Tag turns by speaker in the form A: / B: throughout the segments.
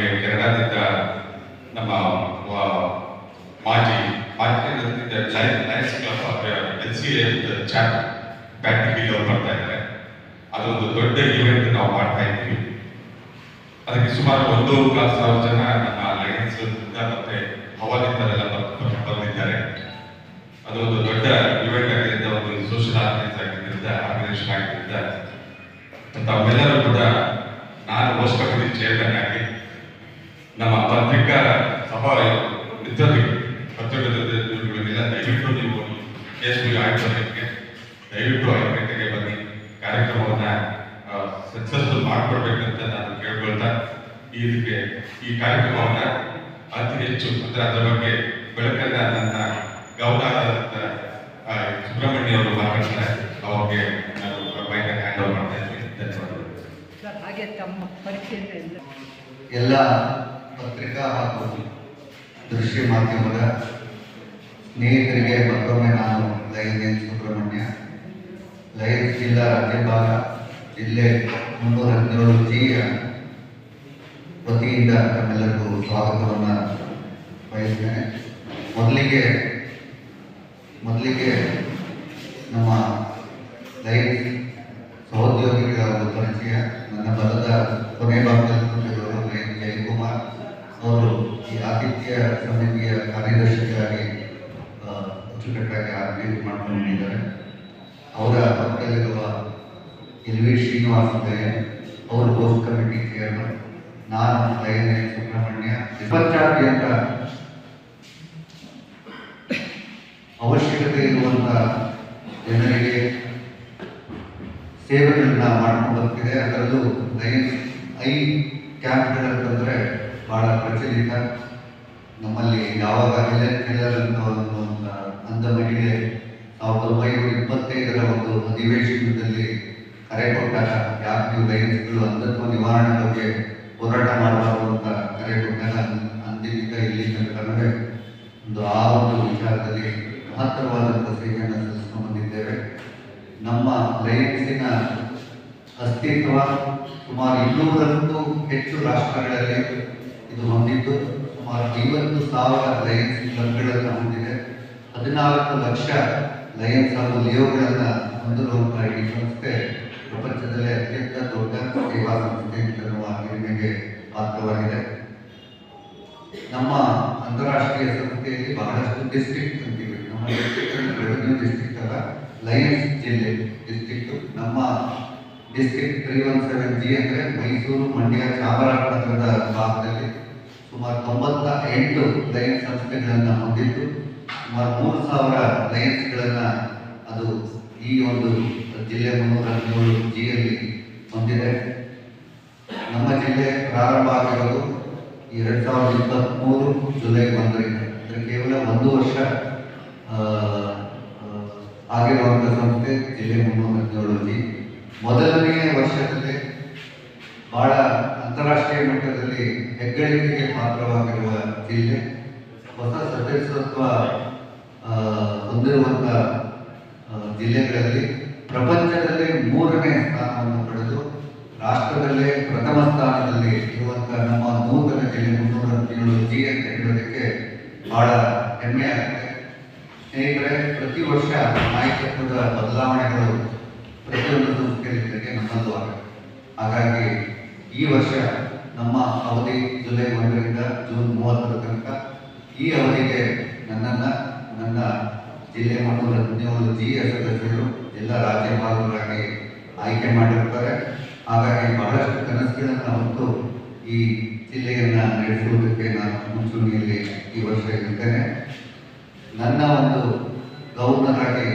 A: ನಮಗೆ ಕೆನಡಾದಿಂದ ನಮ್ಮ ಮಾಜಿ ಮಾಜಿ Lions Club L C chat batting ಅವರು ಮಾಡ್ತಾ ಇದ್ದಾರೆ. ಅದೊಂದು ದೊಡ್ಡ ಈವೆಂಟ್ ನಾವು ಮಾಡ್ತಾ ಇದ್ದೀವಿ. ಅದಕ್ಕೆ ಸುಮಾರು ಒಂದು ಸಾವಿರ ಜನ ನಮ್ಮ ಲಯನ್ಸ್ ಮತ್ತೆ ಹವಾಲಿಂದರೆಲ್ಲ ಬಂದ್- ಬಂದಿದ್ದಾರೆ. ಅದೊಂದು ದೊಡ್ಡ ಇವೆಂಟ್ ಆಗಿದ್ದರಿಂದ ಒಂದು ಸೋಷಿಯಲ್ ಆರ್ಗನೈಸ್ ಆಗಿದ್ದರಿಂದ ಆರ್ಗನೈಸೇಷನ್ ಆಗಿದ್ದರಿಂದ ತಾವೆಲ್ಲರೂ ಕೂಡ ನಾನು ಕಮಿಟಿ ಚೇರ್ಮನ್ ಆಗಿ ನಮ್ಮ ಪತ್ರಿಕಾ ಸಭಾ ಮಿತ್ರರಿಗೆ ಪತ್ರಿಕಾ ದಯವಿಟ್ಟು ನೀವು ಕೇಸ್ಗಳು ಆಯುಕ್ತಕ್ಕೆ ದಯವಿಟ್ಟು ಐದು ಗಂಟೆಗೆ ಬನ್ನಿ. ಕಾರ್ಯಕ್ರಮವನ್ನ ಸಕ್ಸಸ್ಫುಲ್ ಮಾಡಿಕೊಡ್ಬೇಕಂತ ನಾನು ಕೇಳ್ಕೊಳ್ತಾ ಇದಕ್ಕೆ ಈ ಕಾರ್ಯಕ್ರಮವನ್ನು ಅತಿ ಹೆಚ್ಚು ಅಂದ್ರೆ ಅದರ ಬಗ್ಗೆ ಬೆಳಕನ್ನ ನನ್ನ ಗೌರವ ಸುಬ್ರಹ್ಮಣ್ಯ ಅವರು ಮಾತಾಡ್ತಾರೆ. ಅವ್ರಿಗೆ ನಾನು ಬೈಕ್ ಹ್ಯಾಂಡ್ ಓವರ್ ಮಾಡ್ತಾ ಇದ್ದೀನಿ. ಧನ್ಯವಾದಗಳು.
B: ಸರ್ ಹಾಗೆ ತಮ್ಮ ಪರಿಚಯ ಎಲ್ಲ
C: ಎಲ್ಲ ಪತ್ರಿಕಾ ಹಾಗೂ ದೃಶ್ಯ ಮಾಧ್ಯಮದ ಸ್ನೇಹಿತರಿಗೆ ಮತ್ತೊಮ್ಮೆ ನಾನು ಲಯನ್ ಸುಬ್ರಹ್ಮಣ್ಯ. ಲೈನ್ ಜಿಲ್ಲಾ ರಾಜ್ಯಪಾಲ ಜಿಲ್ಲೆ ಮುನ್ನೂರ ಹದಿನೇಳು ಜಿಯ ವತಿಯಿಂದ ತಮ್ಮೆಲ್ಲರಿಗೂ ಸ್ವಾಗತವನ್ನು ಬಯಸ್ತೇನೆ. ಮೊದಲಿಗೆ ಮೊದಲಿಗೆ ನಮ್ಮ ಲೈನ್ ಸಹೋದ್ಯೋಗಿಗಳ ಪರಿಚಯ, ನನ್ನ ಬಲದ ಕೊನೆ ಭಾಗದಲ್ಲಿ ಜಯಕುಮಾರ್. ಅವರು ಈ ಆತಿಥ್ಯ ಸಮಿತಿಯ ಕಾರ್ಯದರ್ಶಿಯಾಗಿ ಅಚ್ಚುಕಟ್ಟಾಗಿ ಆರ್ಗನೈಸ್ ಮಾಡ್ಕೊಂಡಿದ್ದಾರೆ ಅವರ ಪಕ್ಕದಲ್ಲಿರುವ ಎಲ್ ವಿ ಶ್ರೀನಿವಾಸ ದಯನ್ ಅವರು ಹೋಸ್ಟ್ ಕಮಿಟಿ ಚೇರ್ಮನ್ ನಾನು ಎನ್ ಸುಬ್ರಹ್ಮಣ್ಯ ಪ್ರಪಂಚಾದ್ಯಂತ ಅವಶ್ಯಕತೆ ಇರುವಂಥ ಜನರಿಗೆ ಸೇವೆಗಳನ್ನ ಮಾಡ್ಕೊಂಡು ಬರ್ತಿದೆ. ಅದರಲ್ಲೂ ನೈನ್ ಐ ಕ್ಯಾಂಪ್ಗಳಂತಂದ್ರೆ ಬಹಳ ಪ್ರಚಲಿತ ನಮ್ಮಲ್ಲಿ ಯಾವಾಗ ಹೆಲೆನ್ ಕೆಲ್ಲರ್ ಅಂತ ಒಂದು ಅಂಧ ಮಹಿಳೆ ಸಾವಿರದ ಒಂಬೈನೂರ ಇಪ್ಪತ್ತೈದರ ಒಂದು ಅಧಿವೇಶನದಲ್ಲಿ ಕರೆ ಕೊಟ್ಟಾಗ ಯಾಕೆ ನೀವು ಲಯನ್ಸ್ಗಳು ಅಂಧತ್ವ ನಿವಾರಣೆ ಬಗ್ಗೆ ಹೋರಾಟ ಮಾಡಬಾರ್ದು ಅಂತ ಕರೆ ಕೊಟ್ಟಾಗ ಅಂದಿನಿಂದ ಇಲ್ಲಿ ತನಕವೇ ಒಂದು ಆ ಒಂದು ವಿಚಾರದಲ್ಲಿ ಮಹತ್ತರವಾದಂಥ ಸೇವೆಯನ್ನು ಸಲ್ಲಿಸ್ಕೊಂಡು ಬಂದಿದ್ದೇವೆ. ನಮ್ಮ ಲಯನ್ಸಿನ ಅಸ್ತಿತ್ವ ಸುಮಾರು ಇನ್ನೂರಕ್ಕೂ ಹೆಚ್ಚು ರಾಷ್ಟ್ರಗಳಲ್ಲಿ ಇದು ಹೊಂದಿದ್ದು ಸುಮಾರು ಐವತ್ತು ಸಾವಿರ ಲಯನ್ಸ್ ಕ್ಲಬ್ಗಳನ್ನು ಹೊಂದಿದೆ. ಹದಿನಾಲ್ಕು ಲಕ್ಷ ಲಯನ್ಸ್ ಹಾಗೂ ಲಿಯೋಗಳನ್ನು ಹೊಂದಿರುವಂತಹ ಈ ಸಂಸ್ಥೆ ಪ್ರಪಂಚದಲ್ಲೇ ಅತ್ಯಂತ ದೊಡ್ಡ ಸೇವಾ ಸಂಸ್ಥೆ ಎನ್ನುವ ಹಿರಿಮೆಗೆ ಪಾತ್ರವಾಗಿದೆ. ನಮ್ಮ ಅಂತಾರಾಷ್ಟ್ರೀಯ ಸಂಸ್ಥೆಯಲ್ಲಿ ಬಹಳಷ್ಟು ಡಿಸ್ಟ್ರಿಕ್ಟ್ ಅಂತೀವಿ. ನಮ್ಮ ಡಿಸ್ಟ್ರಿಕ್ಟ್ ರೆವೆನ್ಯೂ ಡಿಸ್ಟ್ರಿಕ್ಟ್ ಅಲ್ಲ, ಲಯನ್ಸ್ ಜಿಲ್ಲೆ ಡಿಸ್ಟ್ರಿಕ್ಟ್ ನಮ್ಮ district three one seven G ಅಂದರೆ ಮೈಸೂರು ಮಂಡ್ಯ ಚಾಮರಾಜನಗರದ ಭಾಗದಲ್ಲಿ ಎಂಟು ಲಯನ್ಸ್ ಸಂಸ್ಥೆಗಳನ್ನು ಹೊಂದಿದ್ದು, ಸುಮಾರು ಮೂರು ಸಾವಿರ ಲಯನ್ಸ್ಗಳನ್ನು ಅದು ಈ ಒಂದು ಜಿಲ್ಲೆ ಮುನ್ನೂರ ಹದಿನೇಳು ಜಿಯಲ್ಲಿ ಹೊಂದಿದೆ. ನಮ್ಮ ಜಿಲ್ಲೆ ಪ್ರಾರಂಭ ಆಗಿರೋದು ಎರಡು ಸಾವಿರದ ಇಪ್ಪತ್ತ್ಮೂರು ಜುಲೈ ಒಂದರಿಂದ. ಅಂದರೆ ಕೇವಲ ಒಂದು ವರ್ಷ ಆಗಿರುವಂಥ ಸಂಸ್ಥೆ, ಜಿಲ್ಲೆ ಮುನ್ನೂರ ಹದಿನೇಳು ಜಿ ಮೊದಲನೆಯ ವರ್ಷದಲ್ಲಿ ಬಹಳ ಅಂತಾರಾಷ್ಟ್ರೀಯ ಮಟ್ಟದಲ್ಲಿ ಹೆಗ್ಗಳಿಕೆಗೆ ಪಾತ್ರವಾಗಿರುವ ಜಿಲ್ಲೆ. ಹೊಸ ಸದಸ್ಯತ್ವ ಹೊಂದಿರುವಂಥ ಜಿಲ್ಲೆಗಳಲ್ಲಿ ಪ್ರಪಂಚದಲ್ಲೇ ಮೂರನೇ ಸ್ಥಾನವನ್ನು ಪಡೆದು ರಾಷ್ಟ್ರದಲ್ಲೇ ಪ್ರಥಮ ಸ್ಥಾನದಲ್ಲಿ ಇರುವಂತಹ ನಮ್ಮ ನೂತನ ಜಿಲ್ಲೆ ಮುನ್ನೂರ ಹದಿನೇಳು ಜಿ ಅಂತ ಹೇಳೋದಕ್ಕೆ ಬಹಳ ಹೆಮ್ಮೆ ಆಗುತ್ತೆ ಸ್ನೇಹಿತರೆ, ಪ್ರತಿ ವರ್ಷ ನಾಯಕತ್ವದ ಬದಲಾವಣೆಗಳು ಪ್ರತಿಯೊಂದು ಸಂಸ್ಥೆಗಳಿಗೆ ನಮ್ಮದು ಹಾಗಾಗಿ ಈ ವರ್ಷ ನಮ್ಮ ಅವಧಿ ಜುಲೈ ಒಂದರಿಂದ ಜೂನ್ ಮೂವತ್ತರ ತನಕ ಈ ಅವಧಿಗೆ ನನ್ನನ್ನು, ನನ್ನ ಜಿಲ್ಲೆ ಮಟ್ಟದ ಹದಿನೇಳು ಜಿ ಸದಸ್ಯರು ಎಲ್ಲ ರಾಜ್ಯಪಾಲರಾಗಿ ಆಯ್ಕೆ ಮಾಡಿರ್ತಾರೆ. ಹಾಗಾಗಿ ಬಹಳಷ್ಟು ಕನಸುಗಳನ್ನು ಹೊತ್ತು ಈ ಜಿಲ್ಲೆಯನ್ನು ನಡೆಸುವುದಕ್ಕೆ ನಾನು ಮುಂಚೂಣಿಯಲ್ಲಿ ಈ ವರ್ಷ ಇರುತ್ತೇನೆ ನನ್ನ ಒಂದು ಗವರ್ನರ್ ಆಗಿ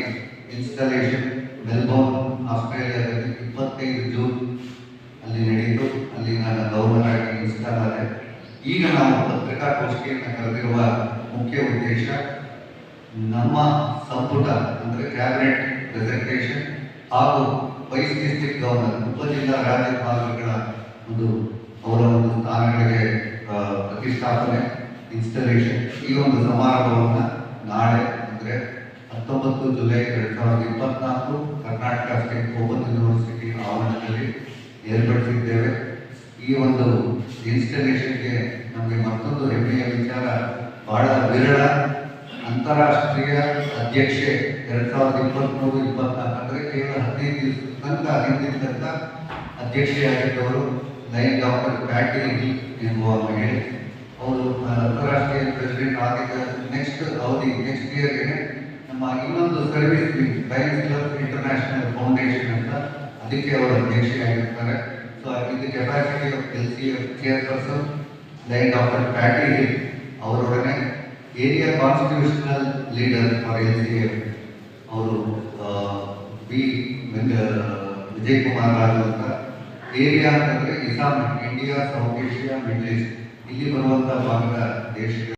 C: ಇನ್ಸ್ಟಾಲೇಷನ್ ಮೆಲ್ಬೋರ್ನ್, ಆಸ್ಟ್ರೇಲಿಯಾದಲ್ಲಿ ಇಪ್ಪತ್ತೈದು ಜೂನ್ ಅಲ್ಲಿ ನಡೆಯಿತು. ಗವರ್ನರ್ ಇನ್ಸ್ಟಾಲ್ ಈಗ ನಾವು ಪತ್ರಿಕಾಗೋಷ್ಠಿಯನ್ನು ಕರೆದಿರುವ ಮುಖ್ಯ ಉದ್ದೇಶ ನಮ್ಮ ಸಂಪುಟ ಅಂದರೆ ಕ್ಯಾಬಿನೆಟ್ ಪ್ರೆಸೆಂಟೇಷನ್ ಹಾಗೂ ವೈಸ್ ಡಿಸ್ಟ್ರಿಕ್ಟ್ ಗವರ್ನರ್ ಉಪಜಿಲ್ಲಾ ರಾಜ್ಯಪಾಲರುಗಳ ಒಂದು ಅವರ ಒಂದು ಸ್ಥಾನಗಳಿಗೆ ಪ್ರತಿಷ್ಠಾಪನೆ, ಇನ್ಸ್ಟಾಲೇಷನ್ ಈ ಒಂದು ಸಮಾರಂಭವನ್ನು ನಾಳೆ ಅಂದರೆ ಹತ್ತೊಂಬತ್ತು ಜುಲೈ ಎರಡು ಸಾವಿರದ ಇಪ್ಪತ್ನಾಲ್ಕು ಕರ್ನಾಟಕ ಸ್ಟೇಟ್ ಓಪನ್ ಯೂನಿವರ್ಸಿಟಿ ಆವರಣದಲ್ಲಿ ಏರ್ಪಡಿಸಿದ್ದೇವೆ. ಈ ಒಂದು ಇನ್ಸ್ಟಾಲೇಷನ್ಗೆ ನಮಗೆ ಮತ್ತೊಂದು ಹೆಮ್ಮೆಯ ವಿಚಾರ, ಬಹಳ ವಿರಳ ಅಂತಾರಾಷ್ಟ್ರೀಯ ಅಧ್ಯಕ್ಷೆ ಎರಡ್ ಸಾವಿರದ ಇಪ್ಪತ್ತ್ಮೂರು ಇಪ್ಪತ್ನಾಲ್ಕು, ಅಂದರೆ ಕೇವಲ ಹದಿನೈದು ದಿವಸ ತನಕ ಹಿಂದಿದ್ದಂಥ ಅಧ್ಯಕ್ಷೆಯಾಗಿದ್ದವರು ಲೈನ್ ಡಾಕ್ಟರ್ ಪ್ಯಾಟಿ ಎಂಬುವ ಮಹಿಳೆ. ಅವರು ಅಂತಾರಾಷ್ಟ್ರೀಯ ಪ್ರೆಸಿಡೆಂಟ್ ಆಗಿದ್ದ ನೆಕ್ಸ್ಟ್ ಅವಧಿ ನೆಕ್ಸ್ಟ್ ಇಯರ್ಗೆ ನಮ್ಮ ಇನ್ನೊಂದು service wing Lions Club International Foundation ಅಂತ ಅದಕ್ಕೆ ಅವರು ಅಧ್ಯಕ್ಷೆಯಾಗಿರ್ತಾರೆ ಸೊ ಇದು capacity of L C F chairperson line doctor Patty Hill ಅವರೊಡನೆ area constitutional leader for L C F ಅವರು ಬಿ ವಿಜಯ್ ಕುಮಾರ್ ರಾಜು ಅಂತ ಏರಿಯಾ ಅಂತಂದ್ರೆ ಇಸಾಮ್ India South Asia Middle East ಇಲ್ಲಿ ಬರುವಂತ ಭಾಗದ ದೇಶಗಳು